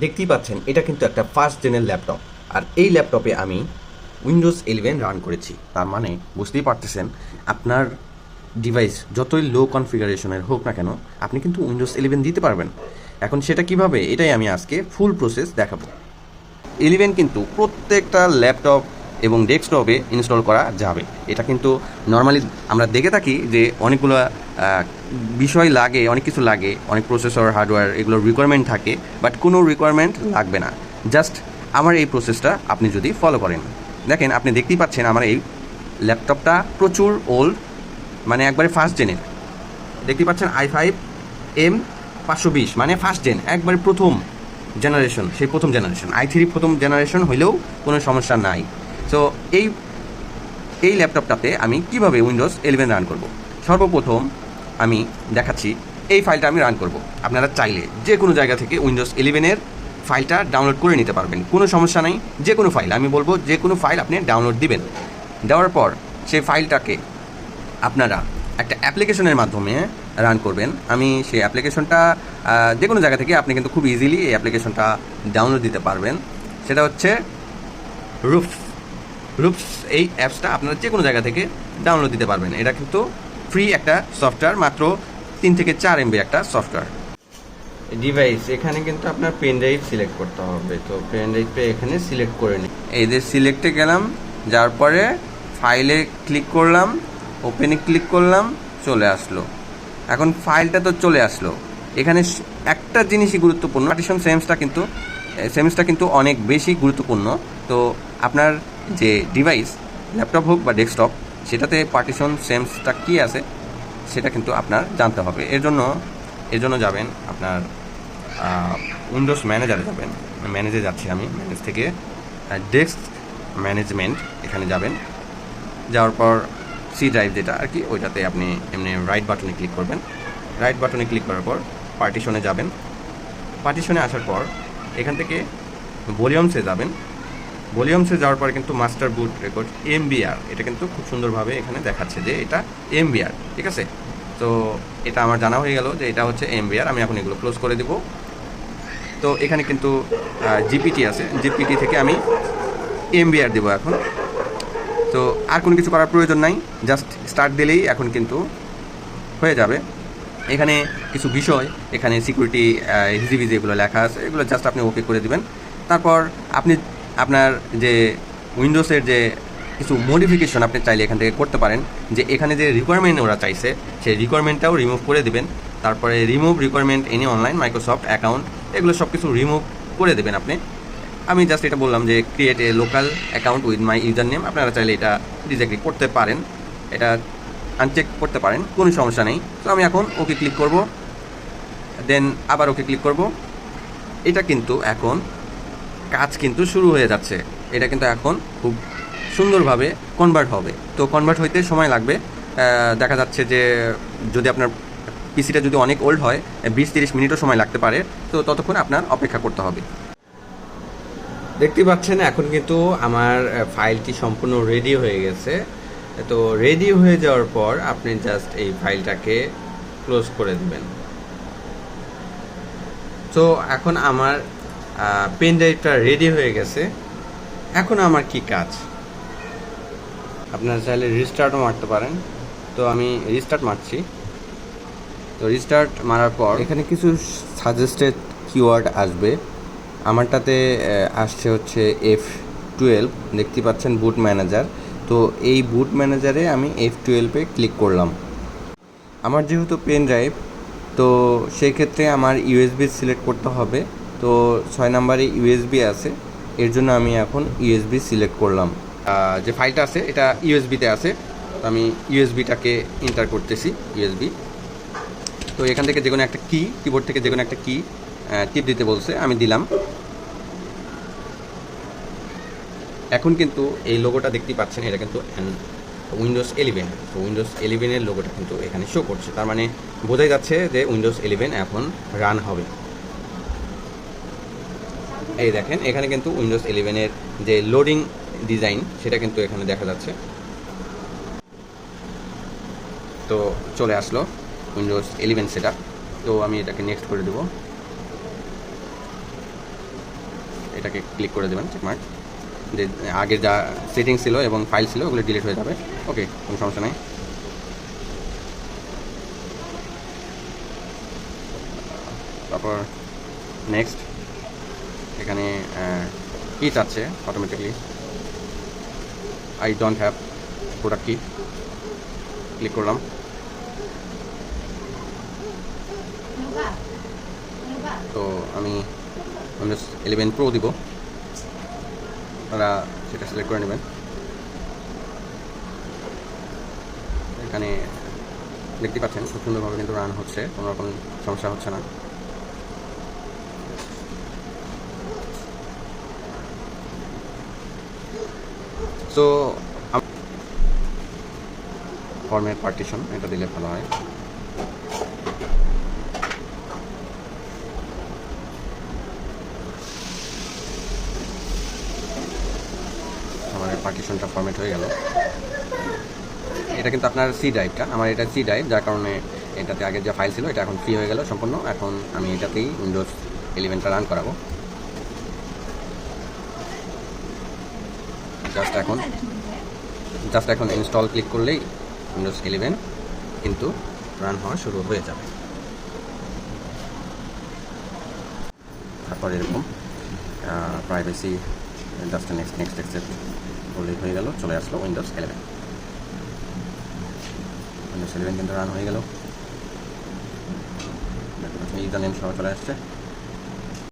দেখতেই পাচ্ছেন, এটা কিন্তু একটা ফার্স্ট জেনের ল্যাপটপ আর এই ল্যাপটপে আমি উইন্ডোজ ইলেভেন রান করেছি। তার মানে বুঝতেই পারতেছেন, আপনার ডিভাইস যতই লো কনফিগারেশনের হোক না কেন, আপনি কিন্তু উইন্ডোজ ইলেভেন দিতে পারবেন। এখন সেটা কীভাবে? এটাই আমি আজকে ফুল প্রসেস দেখাবো। ইলেভেন কিন্তু প্রত্যেকটা ল্যাপটপ এবং ডেস্কটপে ইনস্টল করা যাবে। এটা কিন্তু নর্মালি আমরা দেখে থাকি যে অনেকগুলো বিষয় লাগে, অনেক কিছু লাগে, অনেক প্রসেসর হার্ডওয়্যার এগুলোর রিকোয়ারমেন্ট থাকে বাট কোনো রিকোয়ারমেন্ট লাগবে না। জাস্ট আমার এই প্রসেসটা আপনি যদি ফলো করেন। দেখেন, আপনি দেখতেই পাচ্ছেন আমার এই ল্যাপটপটা প্রচুর ওল্ড মানে একবারে ফার্স্ট জেনের দেখতে পাচ্ছেন আই ফাইভ এম পাঁচশো বিশ মানে ফার্স্ট জেন একবারে প্রথম জেনারেশন সেই প্রথম জেনারেশন আই থ্রি প্রথম জেনারেশন হইলেও কোনো সমস্যা নাই। সো এই এই ল্যাপটপটাতে আমি কীভাবে উইন্ডোজ ইলেভেন রান করব? সর্বপ্রথম আমি দেখাচ্ছি, এই ফাইলটা আমি রান করব। আপনারা চাইলে যে কোনো জায়গা থেকে উইন্ডোজ ইলেভেনের ফাইলটা ডাউনলোড করে নিতে পারবেন। কোনো সমস্যা নেই, যে কোনো ফাইল, আমি বলব যে কোনো ফাইল আপনি ডাউনলোড দিবেন। দেওয়ার পর সেই ফাইলটাকে আপনারা একটা অ্যাপ্লিকেশনের মাধ্যমে রান করবেন। আমি সেই অ্যাপ্লিকেশনটা যে কোনো জায়গা থেকে আপনি কিন্তু খুব ইজিলি এই অ্যাপ্লিকেশনটা ডাউনলোড দিতে পারবেন। সেটা হচ্ছে রুফস রুফস এই অ্যাপসটা আপনারা যে কোনো জায়গা থেকে ডাউনলোড দিতে পারবেন। এটা কিন্তু ফ্রি একটা সফটওয়্যার মাত্র তিন থেকে চার এমবি একটা সফটওয়্যার ডিভাইস এখানে কিন্তু আপনার পেন ড্রাইভ সিলেক্ট করতে হবে। তো পেন ড্রাইভটা এখানে সিলেক্ট করে নিন। এই যে সিলেক্টে গেলাম যার পরে ফাইলে ক্লিক করলাম ওপেনে ক্লিক করলাম চলে আসলো। এখন ফাইলটা তো চলে আসলো। এখানে একটা জিনিসই গুরুত্বপূর্ণ পার্টিশন সেমসটা কিন্তু সেমসটা কিন্তু অনেক বেশি গুরুত্বপূর্ণ। তো আপনার যে ডিভাইস ল্যাপটপ হোক বা ডেস্কটপ সেটাতে পার্টিশন সেমসটা কী আছে, সেটা কিন্তু আপনার জানতে হবে। এর জন্য এর জন্য যাবেন আপনার উইন্ডোজ ম্যানেজারে যাবেন। ম্যানেজে যাচ্ছি আমি ম্যানেজ থেকে ডেস্ক ম্যানেজমেন্ট এখানে যাবেন। যাওয়ার পর সি ড্রাইভ যেটা আর কি, ওইটাতে আপনি এমনি রাইট বাটনে ক্লিক করবেন। রাইট বাটনে ক্লিক করার পর পার্টিশনে যাবেন। পার্টিশনে আসার পর এখান থেকে ভলিউমসে যাবেন। ভলিউমসে যাওয়ার পরে কিন্তু মাস্টার বুট রেকর্ড এমবিআর, এটা কিন্তু খুব সুন্দরভাবে এখানে দেখাচ্ছে যে এটা এমবিআর, ঠিক আছে? তো এটা আমার জানা হয়ে গেল যে এটা হচ্ছে এমবিআর, আমি এখন এগুলো ক্লোজ করে দিব। তো এখানে কিন্তু জিপিটি আছে, জিপিটি থেকে আমি এমবিআর দেবো এখন। তো আর কোনো কিছু করার প্রয়োজন নাই, জাস্ট স্টার্ট দিলেই এখন কিন্তু হয়ে যাবে। এখানে কিছু বিষয়, এখানে সিকিউরিটি হিজিবি যেগুলো লেখা আছে, এগুলো জাস্ট আপনি ওকে করে দিবেন। তারপর আপনি আপনার যে উইন্ডোজের যে কিছু মডিফিকেশন আপনি চাইলে এখান থেকে করতে পারেন, যে এখানে যে রিকোয়ারমেন্ট ওরা চাইছে, সেই রিকোয়ারমেন্টটাও রিমুভ করে দেবেন। তারপরে remove requirement any online Microsoft account এগুলো সব কিছু রিমুভ করে দেবেন আপনি। আমি জাস্ট এটা বললাম যে create a local account with my user name আপনারা চাইলে এটা ডিজেক্টিভ করতে পারেন। এটা আনচেক করতে পারেন, কোনো সমস্যা নেই। তো আমি এখন ওকে ক্লিক করব দেন আবার ওকে ক্লিক করব। এটা কিন্তু এখন কাজ কিন্তু শুরু হয়ে যাচ্ছে। এটা কিন্তু এখন খুব সুন্দরভাবে কনভার্ট হবে। তো কনভার্ট হইতে সময় লাগবে। দেখা যাচ্ছে যে যদি আপনার পিসিটা যদি অনেক ওল্ড হয়, বিশ তিরিশ মিনিটও সময় লাগতে পারে। তো ততক্ষণ আপনার অপেক্ষা করতে হবে। দেখতে পাচ্ছেন, এখন কিন্তু আমার ফাইলটি সম্পূর্ণ রেডি হয়ে গেছে। তো রেডি হয়ে যাওয়ার পর আপনি জাস্ট এই ফাইলটাকে ক্লোজ করে দেবেন। তো এখন আমার পেন ড্রাইভটা রেডি হয়ে গেছে। এখন আমার কি কাজ? আপনারা চাইলে রিস্টার্টও মারতে পারেন। তো আমি রিস্টার্ট মারছি। তো রিস্টার্ট মারার পর এখানে কিছু সাজেস্টেড কিওয়ার্ড আসবে। আমারটাতে আসছে হচ্ছে এফ টুয়েলভ দেখতে পাচ্ছেন বুট ম্যানেজার তো এই বুট ম্যানেজারে আমি এফ টুয়েলভে ক্লিক করলাম। আমার যেহেতু পেন ড্রাইভ তো সেই ক্ষেত্রে আমার ইউএসবি সিলেক্ট করতে হবে। তো ছয় নাম্বারে ইউএসবি আছে, এর জন্য আমি এখন ইউএসবি সিলেক্ট করলাম। যে ফাইলটা আছে, এটা ইউএসবিতে আছে, তো আমি ইউএসবিটাকে এন্টার করতেছি, ইউএসবি। তো এখান থেকে যে কোনো একটা কি কিবোর্ড থেকে যে কোনো একটা কি টিপ দিতে বলছে, আমি দিলাম। এখন কিন্তু এই লোগোটা দেখতে পাচ্ছেন, এটা কিন্তু উইন্ডোজ ইলেভেন তো উইন্ডোজ ইলেভেনের লোগোটা কিন্তু এখানে শো করছে। তার মানে বোঝাই যাচ্ছে যে উইন্ডোজ ইলেভেন এখন রান হবে। এই দেখেন, এখানে কিন্তু উইন্ডোজ ইলেভেনের যে লোডিং ডিজাইন সেটা কিন্তু এখানে দেখা যাচ্ছে। তো চলে আসলো উইন্ডোজ ইলেভেন সেটা তো আমি এটাকে নেক্সট করে দেবো। এটাকে ক্লিক করে দেবেন চেকমার্ক যে আগের যা সেটিংস ছিল এবং ফাইল ছিল, ওগুলো ডিলিট হয়ে যাবে। ওকে কোনো সমস্যা নেই। তারপর নেক্সট এখানে কি চাচ্ছে automatically I don't have product key click করলাম। তো আমি উইন্ডোজ ইলেভেন প্রো দিব। আপনারা সেটা সিলেক্ট করে নেবেন। এখানে দেখতে পাচ্ছেন খুব সুন্দরভাবে কিন্তু রান হচ্ছে। কোনো রকম সমস্যা হচ্ছে না। সো ফর্মের পার্টিশন এটা দিলে ভালো হয়। আমার পার্টিশনটা ফরম্যাট হয়ে গেল। এটা কিন্তু আপনার সি ড্রাইভটা আমার এটা সি ড্রাইভ যার কারণে এটাতে আগের যে ফাইল ছিল, এটা এখন ফ্রি হয়ে গেল সম্পূর্ণ। এখন আমি এটাতেই উইন্ডোজ ইলেভেনটা রান করাবো। জাস্ট এখন জাস্ট এখন ইনস্টল ক্লিক করলেই উইন্ডোজ ইলেভেন কিন্তু রান হওয়া শুরু হয়ে যাবে। তারপর এরকম privacy just next next accept বলেই হয়ে গেল, চলে আসলো উইন্ডোজ ইলেভেন উইন্ডোজ ইলেভেন কিন্তু রান হয়ে গেল। ইউজার সহ চলে আসছে।